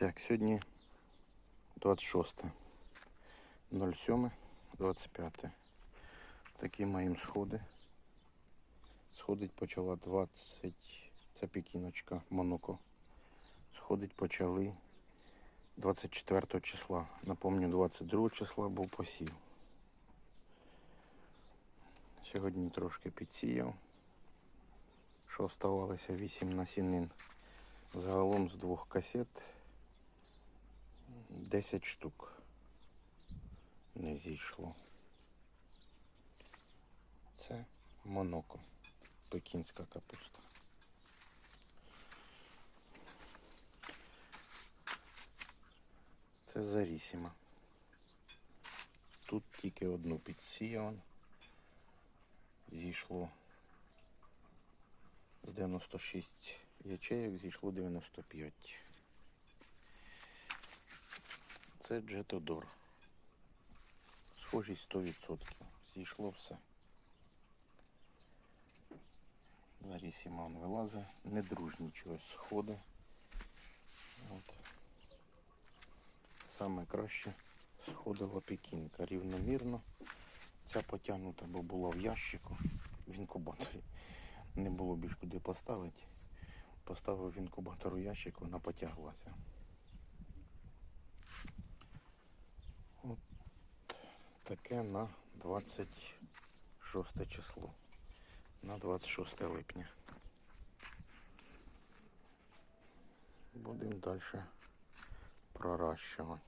Так, сьогодні 26. 07, 25. Такі маємо сходи. Сходить почала 20. Це пікіночка Моноко. Сходить почали 24 числа. Напомню, 22 числа був посів. Сьогодні трошки підсіяв. Що оставалося 8 насінин. Загалом з двох касет 10 штук не зійшло. Це моноко, пекінська капуста. Це зарісіма. Тут тільки одну підсіяв. Зійшло з 96 ячеїв, зійшло 95. Це Джетодор. Схожість 100%. Зійшло все. Зараз Сіман вилазить. Недружні чогось сходи. От. Саме краще сходила пекінка рівномірно. Ця потягнута, бо була в ящику в інкубаторі. Не було більш куди поставити. Поставив в інкубатор у ящик, вона потяглася. Таке на 26 число. На 26 липня. Будемо далі проращувати.